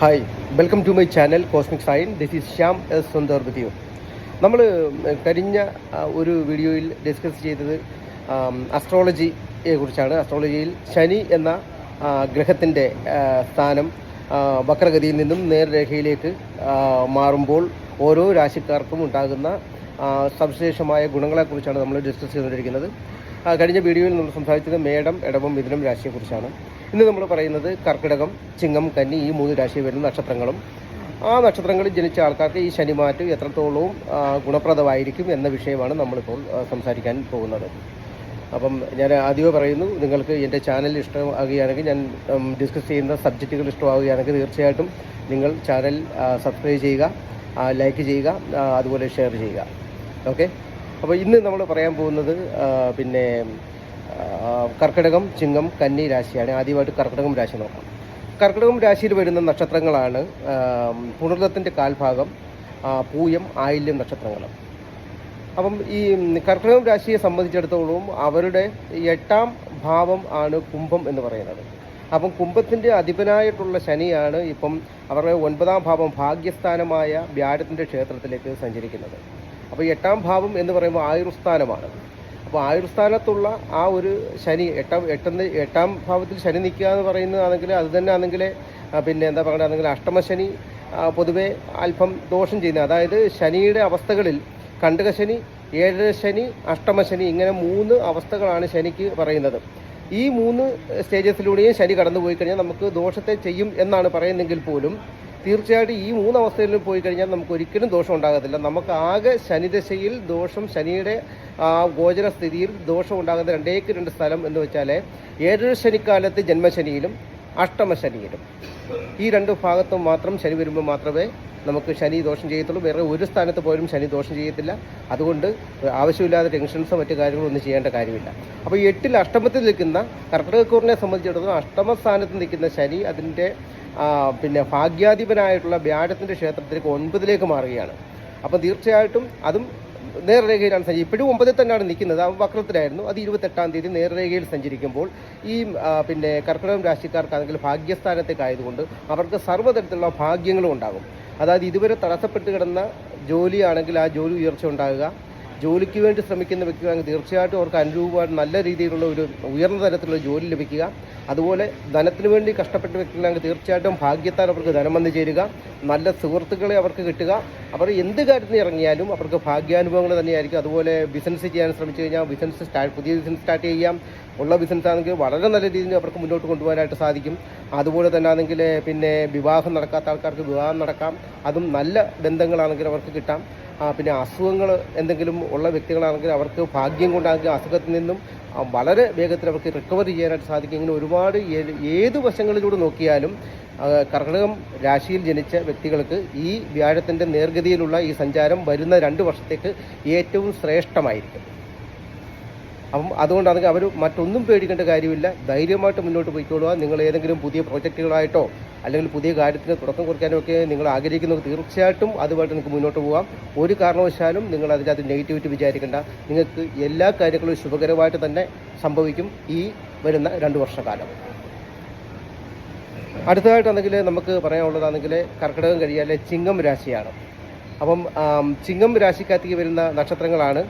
Hi welcome to my channel cosmic sign this is Shyam S Sundar with നമ്മൾ കഴിഞ്ഞ ഒരു വീഡിയോയിൽ discuss ചെയ്തത് അസ്ട്രോളജിയെ കുറിച്ചാണ്. അസ്ട്രോളജിയിൽ ശനി എന്ന ഗ്രഹത്തിന്റെ സ്ഥാനം വക്രഗതിയിൽ നിന്നും നേർരേഖയിലേക്ക് മാറുമ്പോൾ ഓരോ രാശിക്കാർക്കും ഉണ്ടാകുന്ന സവിശേഷമായ ഗുണങ്ങളെക്കുറിച്ചാണ് നമ്മൾ ഡിസ്കസ് ചെയ്തുകൊണ്ടിരിക്കുന്നത്. കഴിഞ്ഞ വീഡിയോയിൽ നമ്മൾ സംസാരിച്ചത് മേടം ഇടവം മിഥുനം രാശിയെക്കുറിച്ചാണ് ഇന്ന് നമ്മൾ പറയുന്നത് കർക്കിടകം ചിങ്ങം കന്നി ഈ മൂന്ന് രാശിയിൽ വരുന്ന നക്ഷത്രങ്ങളും. ആ നക്ഷത്രങ്ങളിൽ ജനിച്ച ആൾക്കാർക്ക് ഈ ശനിമാറ്റം എത്രത്തോളവും ഗുണപ്രദമായിരിക്കും എന്ന വിഷയമാണ് നമ്മളിപ്പോൾ സംസാരിക്കാൻ പോകുന്നത്. അപ്പം ഞാൻ ആദ്യമേ പറയുന്നു നിങ്ങൾക്ക് എന്റെ ചാനൽ ഇഷ്ടമാകുകയാണെങ്കിൽ ഞാൻ ഡിസ്കസ് ചെയ്യുന്ന സബ്ജക്റ്റുകൾ ഇഷ്ടമാവുകയാണെങ്കിൽ തീർച്ചയായിട്ടും നിങ്ങൾ ചാനൽ സബ്സ്ക്രൈബ് ചെയ്യുക ലൈക്ക് ചെയ്യുക അതുപോലെ ഷെയർ ചെയ്യുക. ഓക്കെ അപ്പോൾ ഇന്ന് നമ്മൾ പറയാൻ പോകുന്നത് പിന്നെ കർക്കിടകം ചിങ്ങം കന്നി രാശിയാണ് ആദ്യമായിട്ട് കർക്കിടകം രാശി നോക്കാം. കർക്കിടകം രാശിയിൽ വരുന്ന നക്ഷത്രങ്ങളാണ് പുനർദത്തിന്റെ കാൽഭാഗം പൂയം ആയില്യം നക്ഷത്രങ്ങൾ അപ്പം ഈ കർക്കിടകം രാശിയെ സംബന്ധിച്ചിടത്തോളം അവരുടെ എട്ടാം ഭാവം ആണ് കുംഭം എന്ന് പറയുന്നത്. അപ്പം കുംഭത്തിന്റെ അധിപനായിട്ടുള്ള ശനിയാണ് ഇപ്പം അവരുടെ ഒൻപതാം ഭാവം ഭാഗ്യസ്ഥാനമായ വ്യാഴത്തിന്റെ ക്ഷേത്രത്തിലേക്ക് സഞ്ചരിക്കുന്നത്. അപ്പോൾ എട്ടാം ഭാവം എന്ന് പറയുമ്പോൾ ആയുർസ്ഥാനമാണ്. അപ്പോൾ ആയുർസ്ഥാനത്തുള്ള ആ ഒരു ശനി എട്ടാം എട്ടെന്ന് എട്ടാം ഭാവത്തിൽ ശനി നിൽക്കുക എന്ന് പറയുന്നതാണെങ്കിൽ അത് തന്നെ ആണെങ്കിൽ പിന്നെ എന്താ പറയുകയാണെങ്കിൽ അഷ്ടമശനി പൊതുവേ അല്പം ദോഷം ചെയ്യുന്നത്. അതായത് ശനിയുടെ അവസ്ഥകളിൽ കണ്ടകശനി ഏഴര ശനി അഷ്ടമശനി ഇങ്ങനെ മൂന്ന് അവസ്ഥകളാണ് ശനിക്ക് പറയുന്നത്. ഈ മൂന്ന് സ്റ്റേജസിലൂടെയും ശനി കടന്നുപോയി കഴിഞ്ഞാൽ നമുക്ക് ദോഷത്തെ ചെയ്യും എന്നാണ് പറയുന്നെങ്കിൽ പോലും തീർച്ചയായിട്ടും ഈ മൂന്ന് അവസ്ഥയിലും പോയി കഴിഞ്ഞാൽ നമുക്ക് ഒരിക്കലും ദോഷം ഉണ്ടാകത്തില്ല. നമുക്ക് ആകെ ശനിദശയിൽ ദോഷം ശനിയുടെ ആ ഗോചര സ്ഥിതിയിൽ ദോഷം ഉണ്ടാകുന്ന രണ്ടേക്ക് രണ്ട് സ്ഥലം എന്ന് വെച്ചാൽ ഏഴര ശനിക്കാലത്ത് ജന്മശനിയിലും അഷ്ടമശനിയിലും ഈ രണ്ട് ഭാഗത്തും മാത്രം ശനി വരുമ്പോൾ മാത്രമേ നമുക്ക് ശനി ദോഷം ചെയ്യത്തുള്ളൂ. വേറെ ഒരു സ്ഥാനത്ത് പോലും ശനി ദോഷം ചെയ്യത്തില്ല. അതുകൊണ്ട് ആവശ്യമില്ലാതെ ടെൻഷൻസോ മറ്റു കാര്യങ്ങളോ ഒന്നും ചെയ്യേണ്ട കാര്യമില്ല. അപ്പോൾ എട്ടിൽ അഷ്ടമത്തിൽ നിൽക്കുന്ന കർക്കിടകക്കൂറിനെ സംബന്ധിച്ചിടത്തോളം അഷ്ടമ സ്ഥാനത്ത് നിൽക്കുന്ന ശനി അതിന്റെ പിന്നെ ഭാഗ്യാധിപനായിട്ടുള്ള വ്യാഴത്തിന്റെ ക്ഷേത്രത്തിലേക്ക് ഒൻപതിലേക്ക് മാറുകയാണ്. അപ്പം തീർച്ചയായിട്ടും അതും നേർരേഖയിലാണ് സഞ്ചരി ഇപ്പോഴും ഒമ്പതിൽ തന്നെയാണ് നിൽക്കുന്നത്. ആ വക്രത്തിലായിരുന്നു. അത് ഇരുപത്തെട്ടാം തീയതി നേർരേഖയിൽ സഞ്ചരിക്കുമ്പോൾ ഈ പിന്നെ കർക്കിടകം രാശിക്കാർക്കാണെങ്കിൽ ഭാഗ്യസ്ഥാനത്തേക്കായതുകൊണ്ട് അവർക്ക് സർവതരത്തിലുള്ള ഭാഗ്യങ്ങളും ഉണ്ടാകും. അതായത് ഇതുവരെ തടസ്സപ്പെട്ട് കിടന്ന ജോലിയാണെങ്കിൽ ആ ജോലി ഉയർച്ച ഉണ്ടാകുക. ജോലിക്ക് വേണ്ടി ശ്രമിക്കുന്ന വ്യക്തിയാണെങ്കിൽ തീർച്ചയായിട്ടും അവർക്ക് അനുരൂപമായിട്ട് നല്ല രീതിയിലുള്ള ഒരു ഉയർന്ന തരത്തിലുള്ള ജോലി ലഭിക്കുക. അതുപോലെ ധനത്തിന് വേണ്ടി കഷ്ടപ്പെട്ട വ്യക്തികളാണെങ്കിൽ തീർച്ചയായിട്ടും ഭാഗ്യത്താൽ അവർക്ക് ധനം വന്നു ചേരുക. നല്ല സുഹൃത്തുക്കളെ അവർക്ക് കിട്ടുക. അവർ എന്ത് കാര്യത്തിന് ഇറങ്ങിയാലും അവർക്ക് ഭാഗ്യാനുഭവങ്ങൾ തന്നെയായിരിക്കും. അതുപോലെ ബിസിനസ് ചെയ്യാൻ ശ്രമിച്ചു കഴിഞ്ഞാൽ ബിസിനസ് സ്റ്റാർട്ട് പുതിയ ബിസിനസ് സ്റ്റാർട്ട് ചെയ്യാം. ഉള്ള ബിസിനസ് ആണെങ്കിൽ വളരെ നല്ല രീതിയിൽ അവർക്ക് മുന്നോട്ട് കൊണ്ടുപോകാനായിട്ട് സാധിക്കും. അതുപോലെ തന്നെ ആണെങ്കിൽ പിന്നെ വിവാഹം നടക്കാത്ത ആൾക്കാർക്ക് വിവാഹം നടക്കാം. അതും നല്ല ബന്ധങ്ങളാണെങ്കിൽ അവർക്ക് കിട്ടാം. പിന്നെ അസുഖങ്ങൾ എന്തെങ്കിലും ഉള്ള വ്യക്തികളാണെങ്കിൽ അവർക്ക് ഭാഗ്യം കൊണ്ടാണെങ്കിൽ അസുഖത്തിൽ നിന്നും വളരെ വേഗത്തിൽ അവർക്ക് റിക്കവർ ചെയ്യാനായിട്ട് സാധിക്കും. ഇങ്ങനെ ഒരുപാട് ഏത് വശങ്ങളിലൂടെ നോക്കിയാലും കർക്കടകം രാശിയിൽ ജനിച്ച വ്യക്തികൾക്ക് ഈ വ്യാഴത്തിന്റെ നേർഗതിയിലുള്ള ഈ സഞ്ചാരം വരുന്ന രണ്ട് വർഷത്തേക്ക് ഏറ്റവും ശ്രേഷ്ഠമായിരിക്കും. അപ്പം അതുകൊണ്ടാണെങ്കിൽ അവർ മറ്റൊന്നും പേടിക്കേണ്ട കാര്യമില്ല. ധൈര്യമായിട്ട് മുന്നോട്ട് പോയിക്കൊള്ളുക നിങ്ങൾ ഏതെങ്കിലും പുതിയ പ്രോജക്റ്റുകളായിട്ടോ അല്ലെങ്കിൽ പുതിയ കാര്യത്തിന് തുടക്കം കുറിക്കാനോ ഒക്കെ നിങ്ങൾ ആഗ്രഹിക്കുന്നു തീർച്ചയായിട്ടും അതുമായിട്ട് നിങ്ങൾക്ക് മുന്നോട്ട് പോകാം ഒരു കാരണവശാലും നിങ്ങൾ അതിനകത്ത് നെഗറ്റിവിറ്റി വിചാരിക്കേണ്ട. നിങ്ങൾക്ക് എല്ലാ കാര്യങ്ങളും ശുഭകരമായിട്ട് തന്നെ സംഭവിക്കും ഈ വരുന്ന രണ്ട് വർഷക്കാലം. അടുത്തതായിട്ടാണെങ്കിൽ നമുക്ക് പറയാനുള്ളതാണെങ്കിൽ കർക്കിടകം കഴിയാലെ ചിങ്ങം രാശിയാണ്. അപ്പം ചിങ്ങം രാശിക്കകത്തേക്ക് വരുന്ന നക്ഷത്രങ്ങളാണ്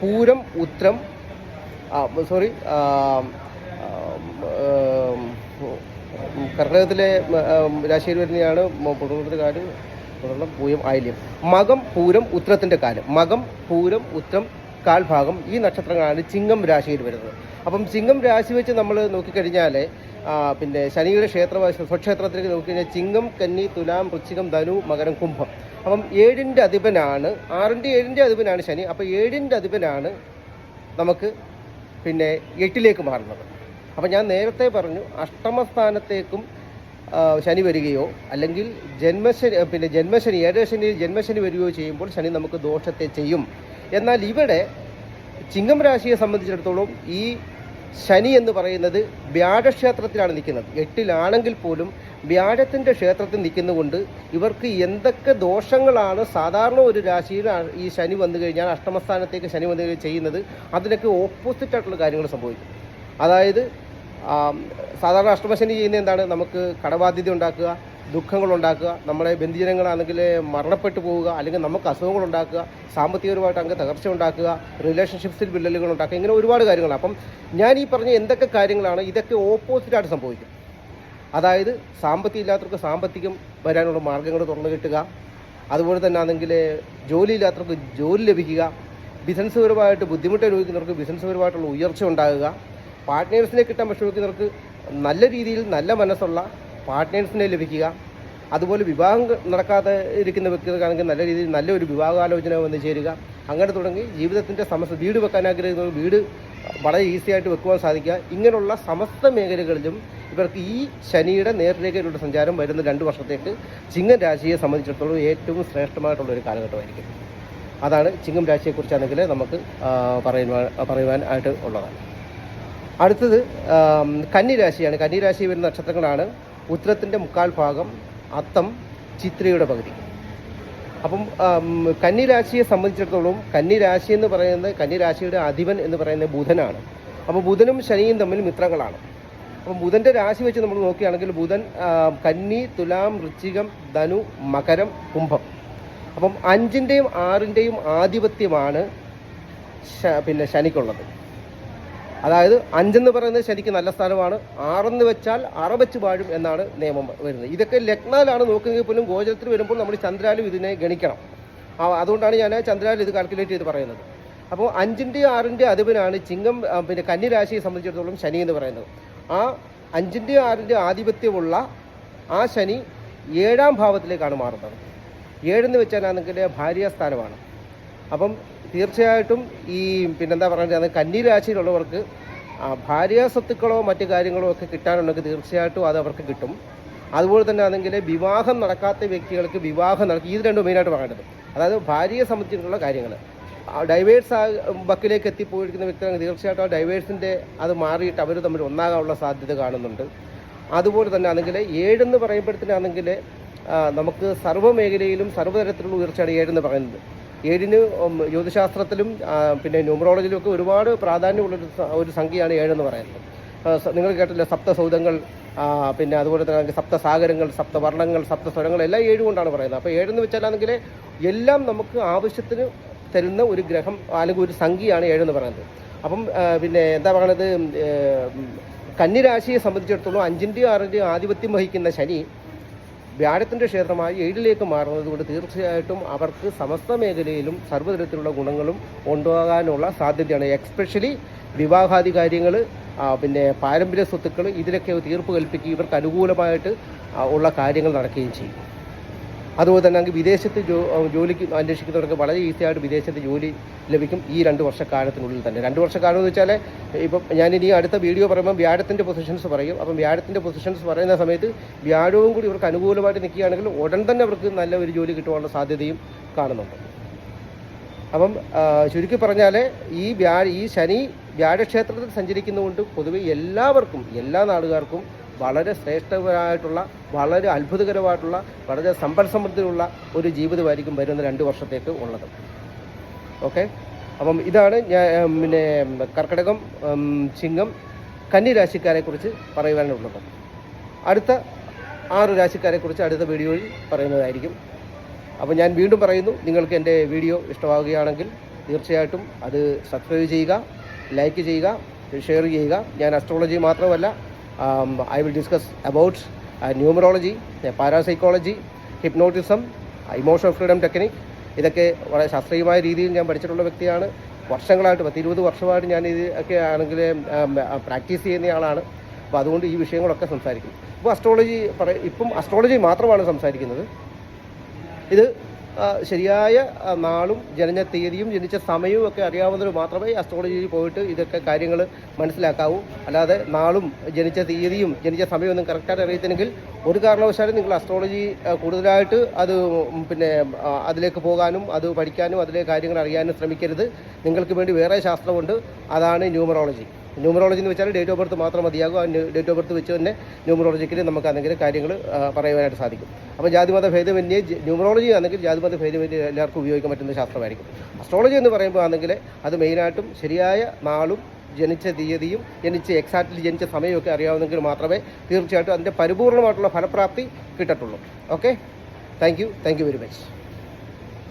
പൂരം ഉത്രം സോറി കർക്കിടകത്തിലെ ആം, രാശിയിൽ വരുന്നതാണ് പുറത്തെ കാര്യം തുടർന്ന് പൂയം ആയില്യം. മകം പൂരം ഉത്രത്തിന്റെ കാലം. മകം പൂരം ഉത്രം കാൽഭാഗം ഈ നക്ഷത്രങ്ങളാണ് ചിങ്ങം രാശിയിൽ വരുന്നത്. അപ്പം ചിങ്ങം രാശി വെച്ച് നമ്മൾ നോക്കിക്കഴിഞ്ഞാൽ പിന്നെ ശനിയുടെ ക്ഷേത്ര സ്വക്ഷേത്രത്തിലേക്ക് നോക്കിക്കഴിഞ്ഞാൽ ചിങ്ങം കന്നി തുലാം വൃശ്ചികം ധനു മകരം കുംഭം. അപ്പം ഏഴിന്റെ അധിപനാണ് ആറിന്റെ ഏഴിന്റെ അധിപനാണ് ശനി. അപ്പോൾ ഏഴിന്റെ അധിപനാണ് നമുക്ക് പിന്നെ എട്ടിലേക്ക് മാറുന്നത്. അപ്പം ഞാൻ നേരത്തെ പറഞ്ഞു അഷ്ടമസ്ഥാനത്തേക്കും ശനി വരികയോ അല്ലെങ്കിൽ ജന്മശനി പിന്നെ ജന്മശനി ഏഴര ശനി ജന്മശനി വരികയോ ചെയ്യുമ്പോൾ ശനി നമുക്ക് ദോഷത്തെ ചെയ്യും. എന്നാൽ ഇവിടെ ചിങ്ങം രാശിയെ സംബന്ധിച്ചിടത്തോളം ഈ ശനി എന്ന് പറയുന്നത് വ്യാഴക്ഷേത്രത്തിലാണ് നിൽക്കുന്നത്. എട്ടിലാണെങ്കിൽ പോലും വ്യാഴത്തിന്റെ ക്ഷേത്രത്തിൽ നിൽക്കുന്നതുകൊണ്ട് ഇവർക്ക് എന്തൊക്കെ ദോഷങ്ങളാണ് സാധാരണ ഒരു രാശിയിൽ ഈ ശനി വന്നു കഴിഞ്ഞാൽ അഷ്ടമസ്ഥാനത്തേക്ക് ശനി വന്നു കഴിഞ്ഞാൽ ചെയ്യുന്നത് അതിനൊക്കെ ഓപ്പോസിറ്റ് ആയിട്ടുള്ള കാര്യങ്ങൾ സംഭവിക്കും. അതായത് സാധാരണ അഷ്ടമശനി ചെയ്യുന്ന എന്താണ്? നമുക്ക് കടബാധ്യത ഉണ്ടാക്കുക ദുഃഖങ്ങൾ ഉണ്ടാക്കുക നമ്മളെ ബന്ധുജനങ്ങളാണെങ്കിൽ മരണപ്പെട്ടു പോവുക അല്ലെങ്കിൽ നമുക്ക് അസുഖങ്ങൾ ഉണ്ടാക്കുക സാമ്പത്തികപരമായിട്ട് അങ്ങ് തകർച്ച ഉണ്ടാക്കുക റിലേഷൻഷിപ്സിൽ വിള്ളലുകൾ ഉണ്ടാക്കുക ഇങ്ങനെ ഒരുപാട് കാര്യങ്ങളാണ്. അപ്പം ഞാൻ ഈ പറഞ്ഞ എന്തൊക്കെ കാര്യങ്ങളാണ് ഇതൊക്കെ ഓപ്പോസിറ്റായിട്ട് സംഭവിക്കും. അതായത് സാമ്പത്തികം ഇല്ലാത്തവർക്ക് സാമ്പത്തികം വരാനുള്ള മാർഗങ്ങൾ തുറന്നു കിട്ടുക അതുപോലെ തന്നെ ആണെങ്കിൽ ജോലി ഇല്ലാത്തവർക്ക് ജോലി ലഭിക്കുക ബിസിനസ് പരമായിട്ട് ബുദ്ധിമുട്ട് അനുഭവിക്കുന്നവർക്ക് ബിസിനസ് പരമായിട്ടുള്ള ഉയർച്ച ഉണ്ടാകുക പാർട്ട്നേഴ്സിനെ കിട്ടാൻ വിഷമിക്കുന്നവർക്ക് നല്ല രീതിയിൽ നല്ല മനസ്സുള്ള പാർട്ട്നേഴ്സിനെ ലഭിക്കുക. അതുപോലെ വിവാഹം നടക്കാതെ ഇരിക്കുന്ന വ്യക്തികൾക്കാണെങ്കിൽ നല്ല രീതിയിൽ നല്ലൊരു വിവാഹാലോചന വന്ന് ചേരുക. അങ്ങനെ തുടങ്ങി ജീവിതത്തിന്റെ സമസ്ത വീട് വെക്കാൻ ആഗ്രഹിക്കുന്നവർ വീട് വളരെ ഈസി ആയിട്ട് വെക്കുവാൻ സാധിക്കുക. ഇങ്ങനെയുള്ള സമസ്ത മേഖലകളിലും ഇവർക്ക് ഈ ശനിയുടെ നേരിലേക്കുള്ള സഞ്ചാരം വരുന്ന രണ്ട് വർഷത്തേക്ക് ചിങ്ങം രാശിയെ സംബന്ധിച്ചിടത്തോളം ഏറ്റവും ശ്രേഷ്ഠമായിട്ടുള്ള ഒരു കാലഘട്ടമായിരിക്കും. അതാണ് ചിങ്ങം രാശിയെക്കുറിച്ചാണെങ്കിൽ നമുക്ക് പറയുവാൻ ആയിട്ട് ഉള്ളതാണ്. അടുത്തത് കന്നിരാശിയാണ്. കന്നിരാശി വരുന്ന നക്ഷത്രങ്ങളാണ്. ഉത്തരത്തിന്റെ മുക്കാൽ ഭാഗം അത്തം ചിത്രയുടെ പകുതി. അപ്പം കന്നിരാശിയെ കന്നി രാശിയെ സംബന്ധിച്ചിടത്തോളം കന്നിരാശി എന്ന് പറയുന്നത് കന്നിരാശിയുടെ അധിപൻ എന്ന് പറയുന്നത് ബുധനാണ്. അപ്പോൾ ബുധനും ശനിയും തമ്മിൽ മിത്രങ്ങളാണ്. അപ്പം ബുധന്റെ രാശി വെച്ച് നമ്മൾ നോക്കുകയാണെങ്കിൽ ബുധൻ കന്നി തുലാം വൃശ്ചികം ധനു മകരം കുംഭം. അപ്പം അഞ്ചിന്റെയും ആറിന്റെയും ആധിപത്യമാണ് പിന്നെ ശനിക്കുള്ളത്. അതായത് അഞ്ചെന്ന് പറയുന്നത് ശരിക്ക് നല്ല സ്ഥാനമാണ് ആറെന്ന് വെച്ചാൽ ആറ് വെച്ച് വാഴും എന്നാണ് നിയമം വരുന്നത്. ഇതൊക്കെ ലഗ്നാലാണ് നോക്കുന്നെങ്കിൽ പോലും ഗോചരത്തിൽ വരുമ്പോൾ നമ്മൾ ചന്ദ്രാലും ഇതിനെ ഗണിക്കണം. അതുകൊണ്ടാണ് ഞാൻ ചന്ദ്രാലും ഇത് കാൽക്കുലേറ്റ് ചെയ്ത് പറയുന്നത്. അപ്പോൾ അഞ്ചിന്റെ ആറിന്റെ അധിപനാണ് ചിങ്ങം പിന്നെ കന്നിരാശിയെ സംബന്ധിച്ചിടത്തോളം ശനി എന്ന് പറയുന്നത്. ആ അഞ്ചിന്റെ ആറിന്റെ ആധിപത്യമുള്ള ആ ശനി ഏഴാം ഭാവത്തിലേക്കാണ് മാറുന്നത്. ഏഴെന്ന് വെച്ചാൽ നിങ്ങളുടെ ഭാര്യാസ്ഥാനമാണ്. അപ്പം തീർച്ചയായിട്ടും ഈ പിന്നെന്താ പറയുക കന്നി രാശിയിലുള്ളവർക്ക് ഭാര്യാ സ്വത്തുക്കളോ മറ്റു കാര്യങ്ങളോ ഒക്കെ കിട്ടാനുണ്ടെങ്കിൽ തീർച്ചയായിട്ടും അത് അവർക്ക് കിട്ടും. അതുപോലെ തന്നെ ആണെങ്കിൽ വിവാഹം നടക്കാത്ത വ്യക്തികൾക്ക് വിവാഹം നടക്കും ഇത് രണ്ടും മെയിനായിട്ട് പറയേണ്ടത്. അതായത് ഭാര്യയെ സംബന്ധിച്ചിട്ടുള്ള കാര്യങ്ങൾ ഡൈവേഴ്സ് ബക്കിലേക്ക് എത്തിപ്പോയിരിക്കുന്ന വ്യക്തികൾ തീർച്ചയായിട്ടും ആ ഡൈവേഴ്സിന്റെ അത് മാറിയിട്ട് അവർ തമ്മിൽ ഒന്നാകാനുള്ള സാധ്യത കാണുന്നുണ്ട്. അതുപോലെ തന്നെ ആണെങ്കിൽ ഏഴെന്ന് പറയുമ്പോഴത്തേനാണെങ്കിൽ നമുക്ക് സർവ മേഖലയിലും സർവതരത്തിലുള്ള ഉയർച്ചയാണ് ഏഴെന്ന് പറയുന്നത്. ഏഴിന് ജ്യോതിശാസ്ത്രത്തിലും പിന്നെ ന്യൂമറോളജിയിലും ഒക്കെ ഒരുപാട് പ്രാധാന്യമുള്ളൊരു ഒരു സംഖ്യയാണ് ഏഴെന്ന് പറയുന്നത്. നിങ്ങൾ കേട്ടില്ല സപ്തസൗധങ്ങൾ പിന്നെ അതുപോലെ തന്നെ സപ്തസാഗരങ്ങൾ സപ്തവർണങ്ങൾ സപ്തസ്വരങ്ങൾ എല്ലാം ഏഴ് കൊണ്ടാണ് പറയുന്നത്. അപ്പോൾ ഏഴെന്ന് വെച്ചാലാണെങ്കിൽ എല്ലാം നമുക്ക് ആവശ്യത്തിന് തരുന്ന ഒരു ഗ്രഹം അല്ലെങ്കിൽ ഒരു സംഖ്യയാണ് ഏഴെന്ന് പറയുന്നത്. അപ്പം പിന്നെ എന്താ പറയണത് കന്നിരാശിയെ സംബന്ധിച്ചിടത്തോളം അഞ്ചിന്റെയും ആറിന്റെയും ആധിപത്യം വഹിക്കുന്ന ശനി വ്യാഴത്തിന്റെ ക്ഷേത്രമായി ഏഴിലേക്ക് മാറുന്നത് കൊണ്ട് തീർച്ചയായിട്ടും അവർക്ക് സമസ്ത മേഖലയിലും സർവതരത്തിലുള്ള ഗുണങ്ങളും ഉണ്ടാകാനുള്ള സാധ്യതയാണ്. എക്സ്പെഷ്യലി വിവാഹാദി കാര്യങ്ങൾ പിന്നെ പാരമ്പര്യ സ്വത്തുക്കൾ ഇതിലൊക്കെ തീർപ്പ് കൽപ്പിക്കുകയും ഇവർക്ക് അനുകൂലമായിട്ട് ഉള്ള കാര്യങ്ങൾ നടക്കുകയും ചെയ്യും. അതുപോലെ തന്നെ നമുക്ക് വിദേശത്ത് ജോലിക്ക് അന്വേഷിക്കുന്നവർക്ക് വളരെ ഈസി ആയിട്ട് വിദേശത്ത് ജോലി ലഭിക്കും ഈ രണ്ട് വർഷക്കാലത്തിനുള്ളിൽ തന്നെ. രണ്ട് വർഷക്കാലം എന്ന് വെച്ചാൽ ഇപ്പം ഞാൻ ഇനി അടുത്ത വീഡിയോ പറയുമ്പോൾ വ്യാഴത്തിന്റെ പൊസിഷൻസ് പറയും. അപ്പം വ്യാഴത്തിന്റെ പൊസിഷൻസ് പറയുന്ന സമയത്ത് വ്യാഴവും കൂടി ഇവർക്ക് അനുകൂലമായിട്ട് നിൽക്കുകയാണെങ്കിൽ ഉടൻ തന്നെ അവർക്ക് നല്ല ഒരു ജോലി കിട്ടുവാനുള്ള സാധ്യതയും കാണുന്നുണ്ട്. അപ്പം ചുരുക്കി പറഞ്ഞാൽ ഈ വ്യാഴ ഈ ശനി വ്യാഴക്ഷേത്രത്തിൽ സഞ്ചരിക്കുന്നതുകൊണ്ട് പൊതുവെ എല്ലാവർക്കും എല്ലാ നാടുകാർക്കും വളരെ ശ്രേഷ്ഠമായിട്ടുള്ള വളരെ അത്ഭുതകരമായിട്ടുള്ള വളരെ സമ്പൽ സമൃദ്ധിയുള്ള ഒരു ജീവിതമായിരിക്കും വരുന്ന രണ്ട് വർഷത്തേക്ക് ഉള്ളത്. ഓക്കെ അപ്പം ഇതാണ് ഞാൻ പിന്നെ കർക്കിടകം ചിങ്ങം കന്നി രാശിക്കാരെക്കുറിച്ച് പറയുവാനുള്ളത്. അടുത്ത ആറ് രാശിക്കാരെക്കുറിച്ച് അടുത്ത വീഡിയോയിൽ പറയുന്നതായിരിക്കും. അപ്പോൾ ഞാൻ വീണ്ടും പറയുന്നു നിങ്ങൾക്ക് എന്റെ വീഡിയോ ഇഷ്ടമാവുകയാണെങ്കിൽ തീർച്ചയായിട്ടും അത് സബ്സ്ക്രൈബ് ചെയ്യുക ലൈക്ക് ചെയ്യുക ഷെയർ ചെയ്യുക. ഞാൻ അസ്ട്രോളജി മാത്രമല്ല I will discuss about numerology parapsychology hypnotism emotional freedom technique ഇതൊക്കെ വളരെ ശാസ്ത്രീയമായ രീതിയിൽ ഞാൻ പഠിച്ചിട്ടുള്ള വ്യക്തിയാണ്. വർഷങ്ങളായിട്ട് പത്ത് ഇരുപത് വർഷമായിട്ട് ഞാൻ ഇത് ഒക്കെ ആണെങ്കിൽ പ്രാക്ടീസ് ചെയ്യുന്ന ആളാണ്. അപ്പോൾ അതുകൊണ്ട് ഈ വിഷയങ്ങളൊക്കെ സംസാരിക്കും. ഇപ്പോൾ അസ്ട്രോളജി പറ ഇപ്പം അസ്ട്രോളജി മാത്രമാണ് സംസാരിക്കുന്നത്. ഇത് ശരിയായ നാളും ജനന തീയതിയും ജനിച്ച സമയവും ഒക്കെ അറിയാവുന്നവർ മാത്രമേ അസ്ട്രോളജിയിൽ പോയിട്ട് ഇതൊക്കെ കാര്യങ്ങൾ മനസ്സിലാക്കാവൂ. അല്ലാതെ നാളും ജനിച്ച തീയതിയും ജനിച്ച സമയവും ഒന്നും കറക്റ്റായിട്ട് അറിയത്തില്ലെങ്കിൽ ഒരു കാരണവശാലും നിങ്ങൾ അസ്ട്രോളജി കൂടുതലായിട്ട് അത് പിന്നെ അതിലേക്ക് പോകാനും അത് പഠിക്കാനും അതിലെ കാര്യങ്ങൾ അറിയാനും ശ്രമിക്കരുത്. നിങ്ങൾക്ക് വേണ്ടി വേറെ ശാസ്ത്രമുണ്ട്. അതാണ് ന്യൂമറോളജി ന്യൂമറോളജി എന്ന് വെച്ചാൽ ഡേറ്റ് ഓഫ് ബർത്ത് മാത്രം മതിയാകും. ആ ഡേറ്റ് ഓഫ് ബർത്ത് വെച്ച് തന്നെ ന്യൂമറോളജിക്കലി നമുക്ക് എന്തെങ്കിലും കാര്യങ്ങൾ പറയുവാനായിട്ട് സാധിക്കും. അപ്പോൾ ജാതിമത ഭേദമന്യേ ന്യൂമറോളജി ആണെങ്കിൽ ജാതിമത ഭേദമന്യേ എല്ലാവർക്കും ഉപയോഗിക്കാൻ പറ്റുന്ന ശാസ്ത്രമായിരിക്കും. അസ്ട്രോളജി എന്ന് പറയുമ്പോൾ ആണെങ്കിൽ അത് മെയിനായിട്ടും ശരിയായ നാളും ജനിച്ച തീയതിയും ജനിച്ച എക്സാക്ട്ലി ജനിച്ച സമയമൊക്കെ അറിയാവുന്നെങ്കിൽ മാത്രമേ തീർച്ചയായിട്ടും അതിന്റെ പരിപൂർണമായിട്ടുള്ള ഫലപ്രാപ്തി കിട്ടത്തുള്ളൂ. Okay thank you thank you very much